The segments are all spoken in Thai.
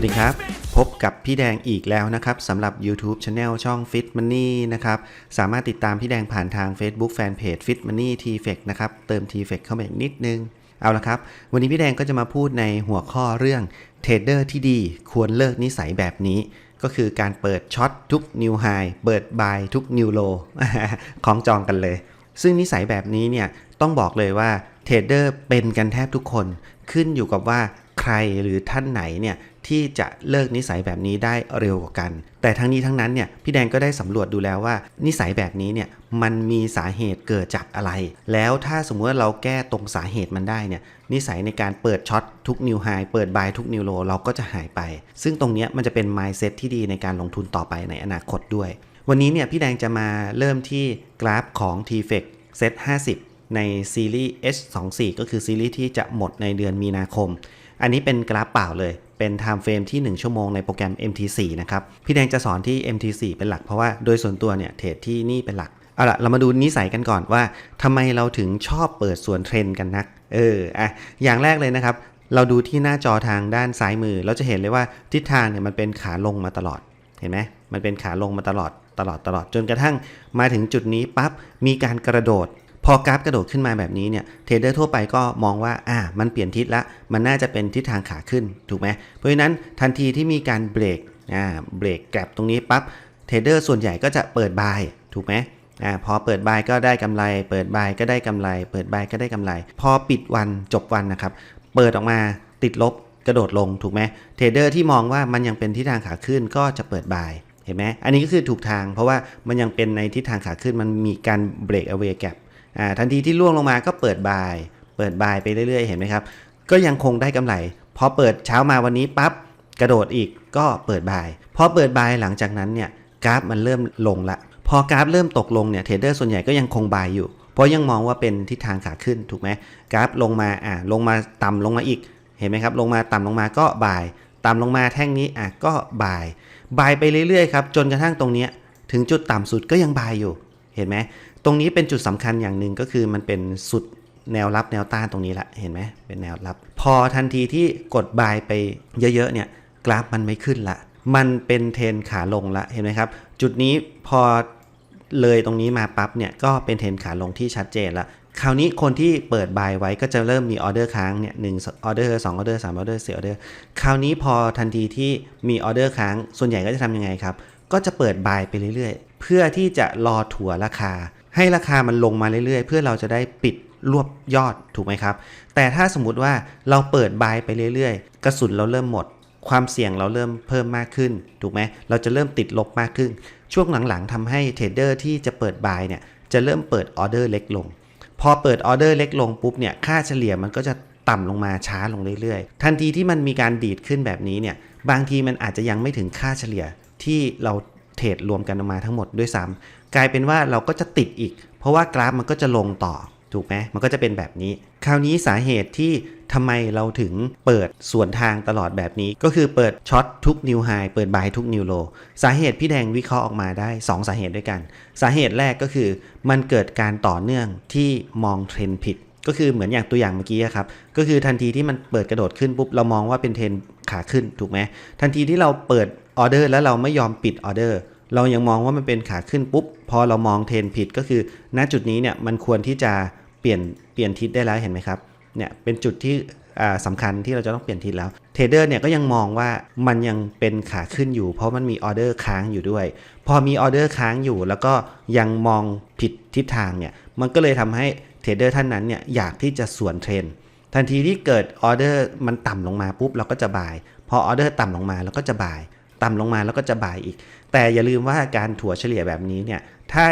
วัสดีครับ พบกับพี่แดงอีกแล้วนะครับสำหรับ YouTube Channel ช่อง Fit Money นะครับ สามารถติดตามพี่แดงผ่านทาง Facebook Fanpage Fit Money t f e c นะครับ เติม t f e c เข้ามาอีกนิดนึง เอาละครับ วันนี้พี่แดงก็จะมาพูดในหัวข้อเรื่องเทรดเดอร์ที่ดีควรเลิกนิสัยแบบนี้ ก็คือการเปิดช็อตทุกนิวไฮเปิดบายทุกนิวโลของจองกันเลย ซึ่งนิสัยแบบนี้เนี่ยต้องบอกเลยว่าเทรดเดอร์เป็นกันแทบทุกคนขึ้นอยู่กับว่าใครหรือท่านไหนเนี่ย ที่จะเลิกนิสัยแบบนี้ได้เร็วกว่ากัน แต่ทั้งนี้ทั้งนั้นเนี่ยพี่แดงก็ได้สำรวจดูแล้วว่า นิสัยแบบนี้เนี่ยมันมีสาเหตุเกิดจากอะไร แล้วถ้าสมมติว่าเราแก้ตรงสาเหตุมันได้เนี่ยนิสัยในการเปิดช็อตทุกนิวไฮเปิดบายทุกนิวโลเราก็จะหายไป ซึ่งตรงนี้มันจะเป็น mindset ที่ดีในการลงทุนต่อไปในอนาคตด้วย วันนี้เนี่ยพี่แดงจะมาเริ่มที่กราฟของ t f e c Set 50ในซีรีส์ H24 ก็คือซีรีส์ที่จะหมดในเดือนมีนาคม อันนี้เป็นกราฟเปล่าเลย เป็น time frame ที่ 1 ชั่วโมงในโปรแกรม MT4 นะครับ พี่แดงจะสอนที่ MT4 เป็นหลักเพราะว่าโดยส่วนตัวเนี่ยเทรดที่นี่เป็นหลัก เอาละเรามาดูนิสัยกันก่อนว่าทำไมเราถึงชอบเปิดส่วนเทรนกันนัก เอออะอย่างแรกเลยนะครับ เราดูที่หน้าจอทางด้านซ้ายมือ เราจะเห็นเลยว่าทิศทางเนี่ยมันเป็นขาลงมาตลอด เห็นไหมมันเป็นขาลงมาตลอดตลอดตลอดจนกระทั่งมาถึงจุดนี้ปั๊บมีการกระโดด พอกราฟกระโดดขึ้นมาแบบนี้เนี่ยเทรดเดอร์ทั่วไปก็มองว่าอ่ามันเปลี่ยนทิศละมันน่าจะเป็นทิศทางขาขึ้นถูกไหมเพราะฉะนั้นทันทีที่มีการเบรกอ่าเบรกแกลบตรงนี้ปั๊บเทรดเดอร์ส่วนใหญ่ก็จะเปิดบายถูกไหมอ่าพอเปิดบายก็ได้กำไร เปิดบายก็ได้กำไร เปิดบายก็ได้กำไร พอปิดวันจบวันนะครับเปิดออกมาติดลบกระโดดลงถูกไหมเทรดเดอร์ที่มองว่ามันยังเป็นทิศทางขาขึ้นก็จะเปิดบายเห็นไหมอันนี้ก็คือถูกทางเพราะว่ามันยังเป็นในทิศทางขาขึ้นมันมีการเบรกเอา a y แก p อ่า ทันทีที่ล่วงลงมาก็เปิดบาย เปิดบายไปเรื่อย ๆ เห็นไหมครับ ก็ยังคงได้กำไร พอเปิดเช้ามาวันนี้ปั๊บกระโดดอีกก็เปิดบาย พอเปิดบายหลังจากนั้นเนี่ยกราฟมันเริ่มลงละ พอกราฟเริ่มตกลงเนี่ยเทรดเดอร์ส่วนใหญ่ก็ยังคงบายอยู่ เพราะยังมองว่าเป็นทิศทางขาขึ้นถูกไหมกราฟลงมาอ่าลงมาต่ำลงมาอีก เห็นไหมครับ ลงมาต่ำลงมาก็บาย ต่ำลงมาแท่งนี้อะก็บาย บายไปเรื่อยๆครับจนกระทั่งตรงเนี้ยถึงจุดต่ำสุดก็ยังบายอยู่ เห็นไหม ตรงนี้เป็นจุดสำคัญอย่างหนึ่งก็คือมันเป็นสุดแนวรับแนวต้านตรงนี้ละเห็นไหมเป็นแนวรับ พอทันทีที่กดบายไปเยอะๆเนี่ยกราฟมันไม่ขึ้นละ มันเป็นเทรนขาลงละเห็นไหมครับ จุดนี้พอเลยตรงนี้มาปั๊บเนี่ยก็เป็นเทรนขาลงที่ชัดเจนละคราวนี้คนที่เปิดบายไว้ก็จะเริ่มมีออเดอร์ค้างเนี่ยหนึ่งออเดอร์สองออเดอร์สามออเดอร์สี่ออเดอร์คราวนี้พอทันทีที่มีออเดอร์ค้าง ส่วนใหญ่ก็จะทำยังไงครับ ก็จะเปิดบายไปเรื่อยๆ เพื่อที่จะรอถัวราคา ให้ราคามันลงมาเรื่อยๆ เพื่อเราจะได้ปิดรวบยอดถูกไหมครับ แต่ถ้าสมมติว่าเราเปิดบายไปเรื่อยๆ กระสุนเราเริ่มหมด ความเสี่ยงเราเริ่มเพิ่มมากขึ้น ถูกไหมเราจะเริ่มติดลบมากขึ้น ช่วงหลังๆทำให้เทรดเดอร์ที่จะเปิดบายเนี่ยจะเริ่มเปิดออเดอร์เล็กลง พอเปิดออเดอร์เล็กลงปุ๊บเนี่ยค่าเฉลี่ยมันก็จะต่ำลงมาช้าลงเรื่อยๆ ทันทีที่มันมีการดีดขึ้นแบบนี้เนี่ยบางทีมันอาจจะยังไม่ถึงค่าเฉลี่ยที่เราเทรดรวมกันออกมาทั้งหมดด้วยซ้ำ กลายเป็นว่าเราก็จะติดอีก เพราะว่ากราฟมันก็จะลงต่อถูกไหมมันก็จะเป็นแบบนี้ คราวนี้สาเหตุที่ทำไมเราถึงเปิดส่วนทางตลอดแบบนี้ ก็คือเปิดช็อตทุกนิวไฮเปิดบายทุกนิวโลสาเหตุพี่แดงวิเคราะห์ออกมาได้ 2 สาเหตุด้วยกัน สาเหตุแรกก็คือมันเกิดการต่อเนื่องที่มองเทรนผิด ก็คือเหมือนอย่างตัวอย่างเมื่อกี้ครับ ก็คือทันทีที่มันเปิดกระโดดขึ้นปุ๊บเรามองว่าเป็นเทรนขาขึ้นถูกไหมทันทีที่เราเปิดออเดอร์แล้วเราไม่ยอมปิดออเดอร์ เรายังมองว่ามันเป็นขาขึ้นปุ๊บ พอเรามองเทรนผิดก็คือ ณจุดนี้เนี่ยมันควรที่จะเปลี่ยนเปลี่ยนทิศได้แล้วเห็นไหมครับเนี่ยเป็นจุดที่สำคัญที่เราจะต้องเปลี่ยนทิศแล้วเทรดเดอร์เนี่ยก็ยังมองว่ามันยังเป็นขาขึ้นอยู่ เพราะมันมีออเดอร์ค้างอยู่ด้วย พอมีออเดอร์ค้างอยู่ แล้วก็ยังมองผิดทิศทางเนี่ยมันก็เลยทำให้เทรดเดอร์ท่านนั้นเนี่ยอยากที่จะสวนเทรนทันทีที่เกิดออเดอร์มันต่ำลงมาปุ๊บเราก็จะบาย พอออเดอร์ต่ำลงมาเราก็จะบาย ต่ำลงมาแล้วก็จะบายอีก แต่อย่าลืมว่าการถั่วเฉลี่ยแบบนี้เนี่ยถ้า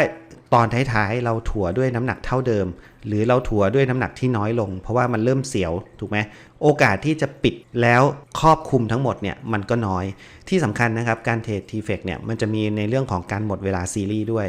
ตอนท้ายๆเราถั่วด้วยน้ำหนักเท่าเดิม หรือเราถั่วด้วยน้ำหนักที่น้อยลง เพราะว่ามันเริ่มเสียวถูกไหมโอกาสที่จะปิดแล้วครอบคลุมทั้งหมดเนี่ยมันก็น้อยที่สำคัญนะครับการเทรดทีเฟกเนี่ยมันจะมีในเรื่องของการหมดเวลาซีรีส์ด้วย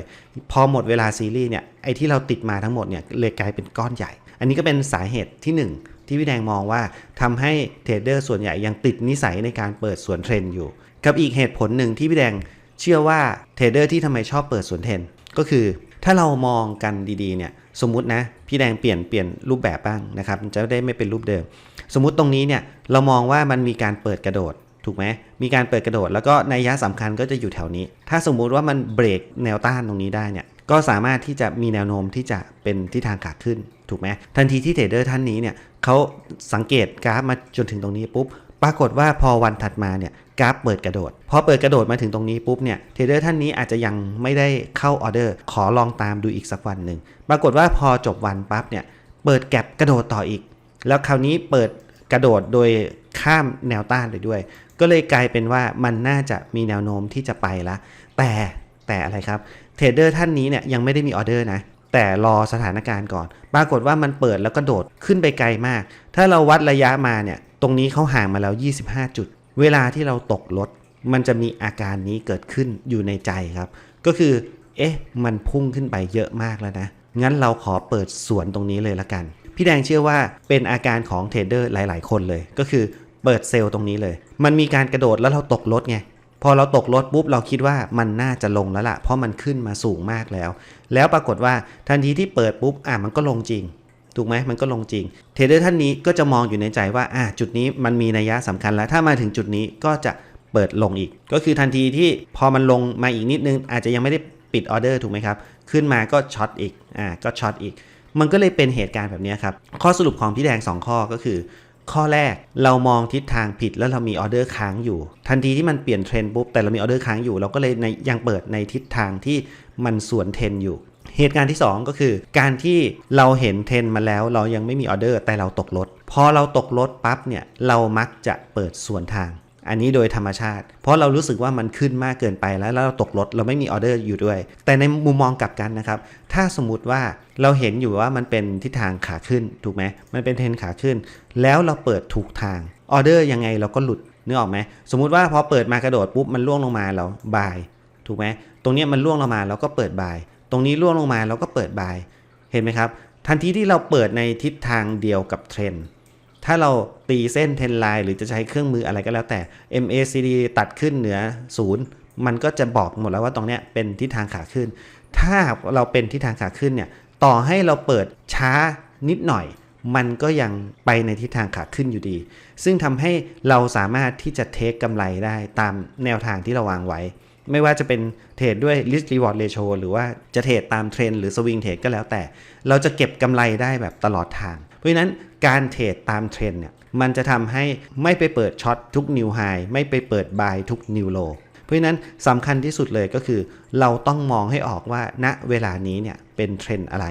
พอหมดเวลาซีรีส์เนี่ยไอ้ที่เราติดมาทั้งหมดเนี่ยเลยกลายเป็นก้อนใหญ่ อันนี้ก็เป็นสาเหตุที่ 1 ที่พี่แดงมองว่าทำให้เทรดเดอร์ส่วนใหญ่ยังติดนิสัยในการเปิดส่วนเทรนอยู่ กับอีกเหตุผลหนึ่งที่พี่แดงเชื่อว่าเทรดเดอร์ที่ทำไมชอบเปิดสวนเทน ก็คือถ้าเรามองกันดีๆเนี่ยสมมตินะพี่แดงเปลี่ยนเปลี่ยนรูปแบบบ้างนะครับจะได้ไม่เป็นรูปเดิม สมมุติตรงนี้เนี่ยเรามองว่ามันมีการเปิดกระโดดถูกไหมมีการเปิดกระโดด แล้วก็ในยยะสำคัญก็จะอยู่แถวนี้ ถ้าสมมุติว่ามันเบรกแนวต้านตรงนี้ได้เนี่ยก็สามารถที่จะมีแนวโน้มที่จะเป็นทิศทางขาขึ้นถูกไหมทันทีที่เทรดเดอร์ท่านนี้เนี่ยเขาสังเกตกราฟมาจนถึงตรงนี้ปุ๊บปรากฏว่าพอวันถัดมาเนี่ย กราฟเปิดกระโดด พอเปิดกระโดดมาถึงตรงนี้ปุ๊บเนี่ยเทรดเดอร์ท่านนี้อาจจะยังไม่ได้เข้าออเดอร์ขอลองตามดูอีกสักวันหนึ่งปรากฏว่าพอจบวันปั๊บเนี่ยเปิดแก็บกระโดดต่ออีก แล้วคราวนี้เปิดกระโดดโดยข้ามแนวต้านเลยด้วย ก็เลยกลายเป็นว่ามันน่าจะมีแนวโน้มที่จะไปละ แต่แต่อะไรครับเทรดเดอร์ท่านนี้เนี่ยยังไม่ได้มีออเดอร์นะแต่รอสถานการณ์ก่อน ปรากฏว่ามันเปิดแล้วก็โดดขึ้นไปไกลมาก ถ้าเราวัดระยะมาเนี่ย ตรงนี้เขาห่างมาแล้ว 25 จุด เวลาที่เราตกรถมันจะมีอาการนี้เกิดขึ้นอยู่ในใจครับ ก็คือ เอ๊ะ มันพุ่งขึ้นไปเยอะมากแล้วนะ งั้นเราขอเปิดสวนตรงนี้เลยละกัน พี่แดงเชื่อว่าเป็นอาการของเทรดเดอร์หลาย ๆ คนเลย ก็คือเปิดเซลล์ตรงนี้เลย มันมีการกระโดดแล้วเราตกรถไง พอเราตกรถปุ๊บเราคิดว่ามันน่าจะลงแล้วล่ะ เพราะมันขึ้นมาสูงมากแล้ว แล้วปรากฏว่าทันทีที่เปิดปุ๊บ อะมันก็ลงจริง ถูกไหมมันก็ลงจริงเทรดเดอร์ท่านนี้ก็จะมองอยู่ในใจว่าอะจุดนี้มันมีนัยยะสำคัญแล้ว ถ้ามาถึงจุดนี้ก็จะเปิดลงอีก ก็คือทันทีที่พอมันลงมาอีกนิดนึง อาจจะยังไม่ได้ปิดออเดอร์ถูกไหมครับ ขึ้นมาก็ช็อตอีกอ่าก็ช็อตอีก มันก็เลยเป็นเหตุการณ์แบบนี้ครับ ข้อสรุปของพี่แดง 2 ข้อก็คือ ข้อแรกเรามองทิศทางผิดแล้วเรามีออเดอร์ค้างอยู่ ทันทีที่มันเปลี่ยนเทรนด์ปุ๊บแต่เรามีออเดอร์ค้างอยู่ เราก็เลยในยังเปิดในทิศทางที่มันสวนเทรนด์อยู่ เหตุการณ์ที่ 2 ก็คือ การที่เราเห็นเทรนมาแล้วเรายังไม่มีออเดอร์แต่เราตกรถพอเราตกรถปั๊บเนี่ยเรามักจะเปิดส่วนทาง อันนี้โดยธรรมชาติ เพราะเรารู้สึกว่ามันขึ้นมากเกินไปแล้วแล้วเราตกรถเราไม่มีออเดอร์อยู่ด้วย แต่ในมุมมองกลับกันนะครับ ถ้าสมมติว่าเราเห็นอยู่ว่ามันเป็นทิศทางขาขึ้นถูกไหมมันเป็นเทรนขาขึ้น แล้วเราเปิดถูกทางออเดอร์ยังไงเราก็หลุดนึกออกไหมสมมุติว่าพอเปิดมากระโดดปุ๊บมันล่วงลงมาเราบาย ถูกไหมตรงนี้มันล่วงลงมาเราก็เปิดบาย ตรงนี้ล่วงลงมาเราก็เปิดบายเห็นไหมครับ ทันทีที่เราเปิดในทิศทางเดียวกับเทรนด์ถ้าเราตีเส้นเทรนไลน์หรือจะใช้เครื่องมืออะไรก็แล้วแต่ MACD ตัดขึ้นเหนือศูนย์มันก็จะบอกหมดแล้วว่าตรงเนี้ยเป็นทิศทางขาขึ้น ถ้าเราเป็นทิศทางขาขึ้นเนี่ยต่อให้เราเปิดช้านิดหน่อย มันก็ยังไปในทิศทางขาขึ้นอยู่ดี ซึ่งทำให้เราสามารถที่จะเทคกำไรได้ตามแนวทางที่เราวางไว้ ไม่ว่าจะเป็นเทรดด้วย risk reward ratio หรือว่าจะเทรดตามเทรนหรือ swing trade ก็แล้วแต่ เราจะเก็บกำไรได้แบบตลอดทาง เพราะฉะนั้นการเทรดตามเทรนเนี่ยมันจะทำให้ไม่ไปเปิดช็อตทุกนิวไฮไม่ไปเปิดบายทุกนิวโลเพราะฉะนั้นสำคัญที่สุดเลยก็คือ เราต้องมองให้ออกว่าณเวลานี้เนี่ยเป็นเทรนอะไร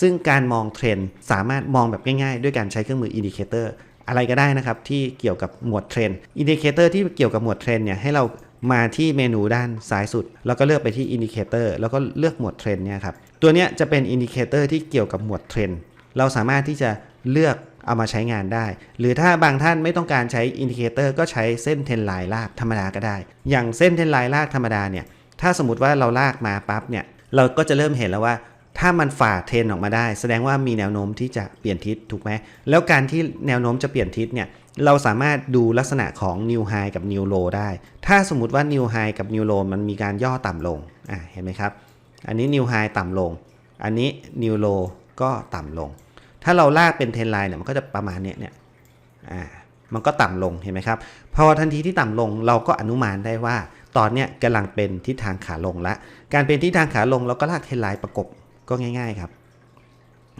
ซึ่งการมองเทรนสามารถมองแบบง่ายๆ ด้วยการใช้เครื่องมืออินดิเคเตอร์อะไรก็ได้นะครับที่เกี่ยวกับหมวดเทรนอินดิเคเตอร์ที่เกี่ยวกับหมวดเทรนเนี่ยให้เรา มาที่เมนูด้านซ้ายสุด แล้วก็เลือกไปที่อินดิเคเตอร์แล้วก็เลือกหมวดเทรนเนี่ยครับ ตัวเนี้ยจะเป็นอินดิเคเตอร์ที่เกี่ยวกับหมวดเทรนเราสามารถที่จะเลือกเอามาใช้งานได้ หรือถ้าบางท่านไม่ต้องการใช้อินดิเคเตอร์ก็ใช้เส้นเทรนไลน์ลากธรรมดาก็ได้ อย่างเส้นเทรนไลน์ลากธรรมดาเนี่ย ถ้าสมมติว่าเราลากมาปั๊บเนี่ย เราก็จะเริ่มเห็นแล้วว่า ถ้ามันฝ่าเทรนออกมาได้ แสดงว่ามีแนวโน้มที่จะเปลี่ยนทิศถูกไหม แล้วการที่แนวโน้มจะเปลี่ยนทิศเนี่ย เราสามารถดูลักษณะของ New High กับ New Low ได้ ถ้าสมมติว่า New High กับ New Low มันมีการย่อต่ำลงอะเห็นไหมครับ อันนี้ New High ต่ำลง อันนี้ New Low ก็ต่ำลง ถ้าเราลากเป็นเทรนไลน์เนี่ยมันก็จะประมาณเนี้ยเนี่ยอ่ามันก็ต่ำลงเห็นไหมครับพอทันทีที่ต่ำลงเราก็อนุมานได้ว่า ตอนเนี้ยกำลังเป็นทิศทางขาลงละ การเป็นทิศทางขาลงเราก็ลากเทรนไลน์ประกบก็ง่าย ๆครับ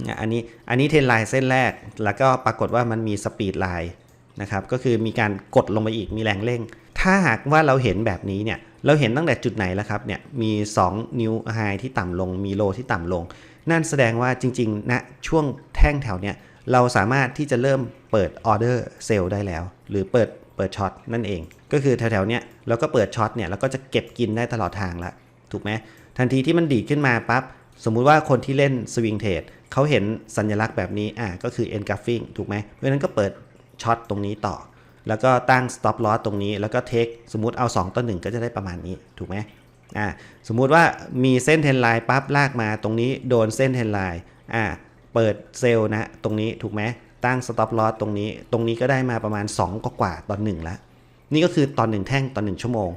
เนี่ยอันนี้อันนี้เทรนไลน์เส้นแรกแล้วก็ปรากฏว่ามันมีสปีดไลน์ นะครับก็คือมีการกดลงไปอีกมีแรงเร่ง ถ้าหากว่าเราเห็นแบบนี้เนี่ยเราเห็นตั้งแต่จุดไหนแล้วครับเนี่ยมี 2 นิ้วไฮที่ต่ำลง มีโลที่ต่ำลง นั่นแสดงว่าจริงๆณนะช่วงแท่งแถวเนี้ยเราสามารถที่จะเริ่มเปิดออเดอร์เซลล์ได้แล้ว หรือเปิดเปิดช็อตนั่นเอง ก็คือแถวๆเนี้ยเราก็เปิดช็อตเนี่ยเราก็จะเก็บกินได้ตลอดทางละถูกไหมทันทีที่มันดีดขึ้นมาปั๊บสมมุติว่าคนที่เล่นสวิงเทรดเขาเห็นสัญลักษณ์แบบนี้อ่าก็คือ engulfing ถูกไหมเพราะฉะนั้นก็เปิด ช็อตตรงนี้ต่อ แล้วก็ตั้ง stop loss ตรงนี้ แล้วก็เทคสมมุติเอา 2 ต่อ 1 ก็จะได้ประมาณนี้ ถูกไหมอ่าสมมุติว่ามีเส้นเทนไลน์ปั๊บลากมาตรงนี้โดนเส้นเทนไลน์อ่าเปิดเซลล์นะ ตรงนี้ถูกไหมตั้ง stop loss ตรงนี้ ตรงนี้ก็ได้มาประมาณ 2 กว่าๆต่อ1แล้วนี่ก็คือตอน1แท่งต่อ1ชั่วโมง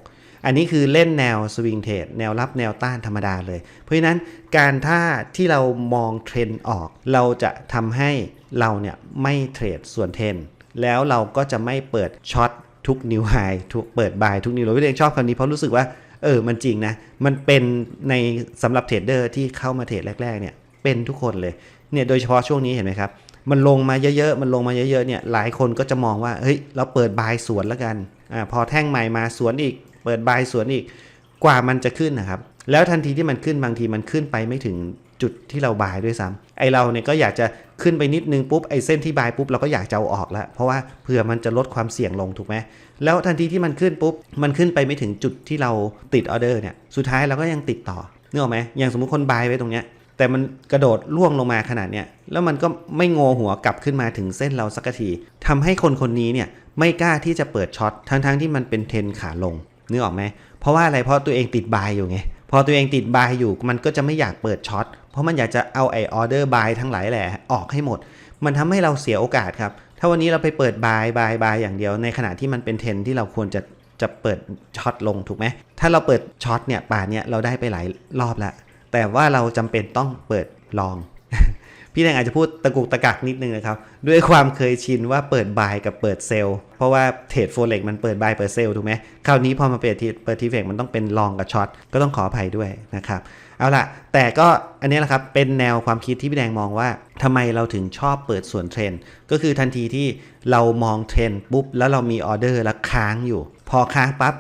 อันนี้คือเล่นแนวสวิงเทรดแนวรับแนวต้านธรรมดาเลย เพราะฉะนั้นการถ้าที่เรามองเทรนออก เราจะทำให้เราเนี่ยไม่เทรดส่วนเทรน แล้วเราก็จะไม่เปิดช็อตทุกนิวไฮทุกเปิดบายทุกนิวโลพี่แดงชอบคำนี้เพราะรู้สึกว่าเออมันจริงนะ มันเป็นในสำหรับเทรดเดอร์ที่เข้ามาเทรดแรกๆเนี่ยเป็นทุกคนเลยเนี่ยโดยเฉพาะช่วงนี้เห็นไหมครับ มันลงมาเยอะๆ มันลงมาเยอะๆเนี่ยหลายคนก็จะมองว่าเฮ้ยเราเปิดบายสวนแล้วกันอ่าพอแท่งใหม่มาสวนอีก เปิดบายสวนอีกกว่ามันจะขึ้นนะครับ แล้วทันทีที่มันขึ้นบางทีมันขึ้นไปไม่ถึงจุดที่เราบายด้วยซ้ำ ไอเราเนี่ยก็อยากจะขึ้นไปนิดนึงปุ๊บไอเส้นที่บายปุ๊บเราก็อยากจะเอาออกแล้ว เพราะว่าเผื่อมันจะลดความเสี่ยงลงถูกไหมแล้วทันทีที่มันขึ้นปุ๊บมันขึ้นไปไม่ถึงจุดที่เราติดออเดอร์เนี่ยสุดท้ายเราก็ยังติดต่อเนึกออกไหมอย่างสมมติคนบายไว้ตรงเนี้ยแต่มันกระโดดล่วงลงมาขนาดเนี้ยแล้วมันก็ไม่โงหัวกลับขึ้นมาถึงเส้นเราสักทีทำให้คนคนนี้เนี่ยไม่กล้าที่จะเปิดช็อตทั้งๆที่มันเป็นเทรนขาลงนึกออกไหมเพราะว่าอะไรเพราะตัวเองติดบายอยู่ไง พอตัวเองติดบายอยู่มันก็จะไม่อยากเปิดช็อตเพราะมันอยากจะเอาไอออเดอร์บายทั้งหลายแหละออกให้หมด มันทำให้เราเสียโอกาสครับ ถ้าวันนี้เราไปเปิดบายบายบายอย่างเดียว ในขณะที่มันเป็นเทรนที่เราควรจะจะเปิดช็อตลงถูกไหมถ้าเราเปิดช็อตเนี่ยป่านเนี่ยเราได้ไปหลายรอบแล้วแต่ว่าเราจำเป็นต้องเปิดลอง พี่แดงอาจจะพูดตะกุกตะกักนิดนึงนะครับ ด้วยความเคยชินว่าเปิดบายกับเปิดเซลล์เพราะว่าเทรดโฟเล็กมันเปิดบายเปิดเซลล์ถูกไหมคราวนี้พอมาเปิดทีเปิดทีเฟกมันต้องเป็นลองกับช็อตก็ต้องขออภัยด้วยนะครับเอาล่ะ แต่ก็อันนี้แหละครับ เป็นแนวความคิดที่พี่แดงมองว่าทำไมเราถึงชอบเปิดส่วนเทรนก็คือทันทีที่เรามองเทรนปุ๊บแล้วเรามีออเดอร์แล้วค้างอยู่ พอค้างปั๊บ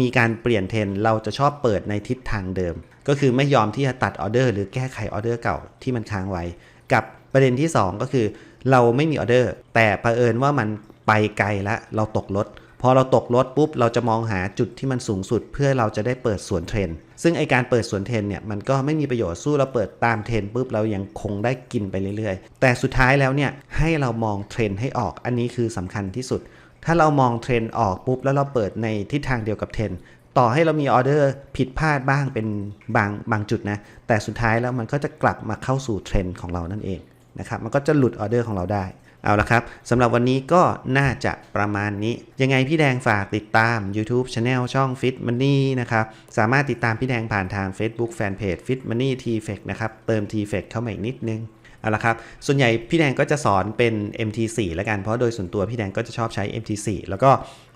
มีการเปลี่ยนเทรนเราจะชอบเปิดในทิศทางเดิม ก็คือไม่ยอมที่จะตัดออเดอร์หรือแก้ไขออเดอร์เก่าที่มันค้างไว้ กับประเด็นที่ 2 ก็คือ เราไม่มีออเดอร์ แต่เผอิญว่ามันไปไกลแล้วเราตกรถพอเราตกรถปุ๊บเราจะมองหาจุดที่มันสูงสุด เพื่อเราจะได้เปิดสวนเทรนซึ่งไอการเปิดสวนเทรนเนี่ยมันก็ไม่มีประโยชน์สู้เราเปิดตามเทรนปุ๊บเรายังคงได้กินไปเรื่อยๆ แต่สุดท้ายแล้วเนี่ยให้เรามองเทรนให้ออกอันนี้คือสำคัญที่สุด ถ้าเรามองเทรนออกปุ๊บแล้วเราเปิดในทิศทางเดียวกับเทรน ต่อให้เรามีออเดอร์ผิดพลาดบ้างเป็นบางบางจุดนะ แต่สุดท้ายแล้วมันก็จะกลับมาเข้าสู่เทรนด์ของเรานั่นเองนะครับ มันก็จะหลุดออเดอร์ของเราได้เอาละครับสำหรับวันนี้ก็น่าจะประมาณนี้ ยังไงพี่แดงฝากติดตาม YouTube Channel ช่อง Fit Money นะครับ สามารถติดตามพี่แดงผ่านทาง Facebook Fanpage Fit Money t f e c นะครับ เติม t f e c เข้ามาอีกนิดนึง เอาละครับ ส่วนใหญ่พี่แดงก็จะสอนเป็น MT4 แล้วกัน เพราะโดยส่วนตัวพี่แดงก็จะชอบใช้ MT4 แล้วก็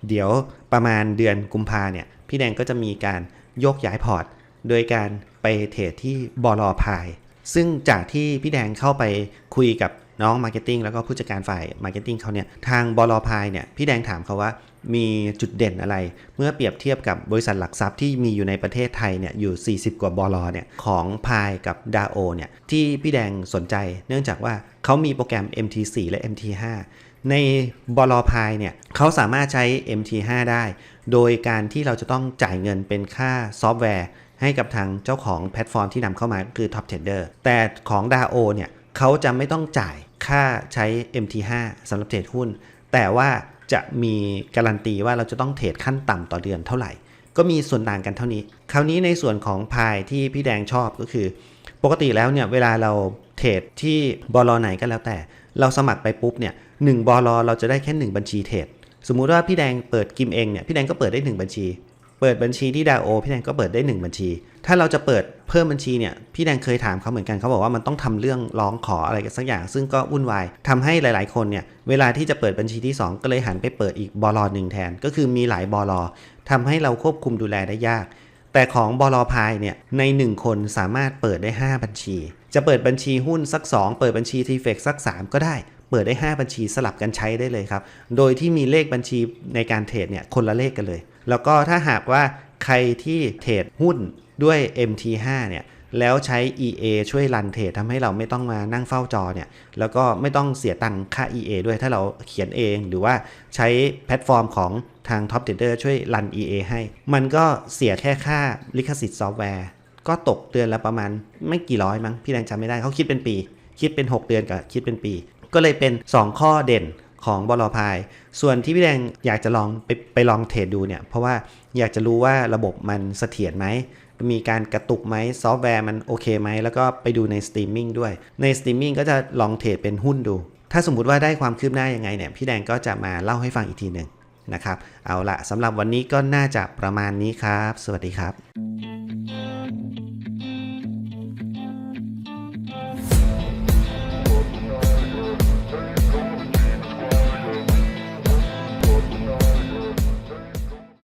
เดี๋ยวประมาณเดือนกุมภาเนี่ย พี่แดงก็จะมีการโยกย้ายพอร์ต โดยการไปเทรดที่บลอพาย ซึ่งจากที่พี่แดงเข้าไปคุยกับ น้องมาร์เก็ตติ้งแล้วก็ผู้จัดการฝ่ายมาร์เก็ตติ้งเขาเนี่ยทางบลพายเนี่ยพี่แดงถามเขาว่ามีจุดเด่นอะไร เมื่อเปรียบเทียบกับบริษัทหลักทรัพย์ที่มีอยู่ในประเทศไทยเนี่ยอยู่ 40 กว่าบลเนี่ยของพายกับดาโอเนี่ยที่พี่แดงสนใจ เนื่องจากว่าเขามีโปรแกรม MT4 และ MT5 ในบลพายเนี่ยเขาสามารถใช้ MT5 ได้ โดยการที่เราจะต้องจ่ายเงินเป็นค่าซอฟต์แวร์ ให้กับทางเจ้าของแพลตฟอร์มที่นำเข้ามาคือ Top Trader แต่ของ DAO เนี่ย เขาจะไม่ต้องจ่ายค่าใช้ MT5 สำหรับเทรดหุ้น แต่ว่าจะมีการันตีว่าเราจะต้องเทรดขั้นต่ำต่อเดือนเท่าไหร่ ก็มีส่วนต่างกันเท่านี้ คราวนี้ในส่วนของพายที่พี่แดงชอบก็คือ ปกติแล้วเนี่ยเวลาเราเทรดที่บอลไหนก็แล้วแต่ เราสมัครไปปุ๊บเนี่ยหนึ่งบลเราจะได้แค่ 1 บัญชีเทรดสมมุติว่าพี่แดงเปิดกิมเองเนี่ยพี่แดงก็เปิดได้ 1 บัญชี เปิดบัญชีที่ดาโอพี่แดงก็เปิดได้ 1 บัญชี ถ้าเราจะเปิดเพิ่มบัญชีเนี่ยพี่แดงเคยถามเขาเหมือนกันเขาบอกว่ามันต้องทำเรื่องร้องขออะไรกันสักอย่าง ซึ่งก็วุ่นวายทำให้หลาย ๆ คนเนี่ยเวลาที่จะเปิดบัญชีที่ 2 ก็เลยหันไปเปิดอีกบลหนึ่งแทน ก็คือมีหลายบลทำให้เราควบคุมดูแลได้ยาก แต่ของบลพายเนี่ยใน 1 คนสามารถเปิดได้ 5 บัญชี จะเปิดบัญชีหุ้นสัก 2 เปิดบัญชีทีเฟกสัก 3 ก็ได้เปิดได้ 5 บัญชีสลับกันใช้ได้เลยครับ โดยที่มีเลขบัญชีในการเทรดเนี่ยคนละเลขกันเลย แล้วก็ถ้าหากว่าใครที่เทรดหุ้น ด้วย MT5 เนี่ยแล้วใช้ EA ช่วยรันเทรดทำให้เราไม่ต้องมานั่งเฝ้าจอเนี่ย แล้วก็ไม่ต้องเสียตังค่า EA ด้วยถ้าเราเขียนเอง หรือว่าใช้แพลตฟอร์มของทาง Top Trader ช่วยรัน EA ให้ มันก็เสียแค่ค่าลิขสิทธิ์ซอฟต์แวร์ ก็ตกเดือนละประมาณไม่กี่ร้อยมั้ง พี่แดงจำไม่ได้เขาคิดเป็นปี คิดเป็น 6 เดือนกับคิดเป็นปี ก็เลยเป็น 2 ข้อเด่น ของบลพาย ส่วนที่พี่แดงอยากจะลองไปไปลองเทรดดูเนี่ย เพราะว่าอยากจะรู้ว่าระบบมันเสถียรไหม มีการกระตุกไหมซอฟต์แวร์มันโอเคไหม แล้วก็ไปดูในสตรีมมิ่งด้วย ในสตรีมมิ่งก็จะลองเทรดเป็นหุ้นดู ถ้าสมมุติว่าได้ความคืบหน้ายังไงเนี่ย พี่แดงก็จะมาเล่าให้ฟังอีกทีหนึ่งนะครับ เอาละสำหรับวันนี้ก็น่าจะประมาณนี้ครับ สวัสดีครับ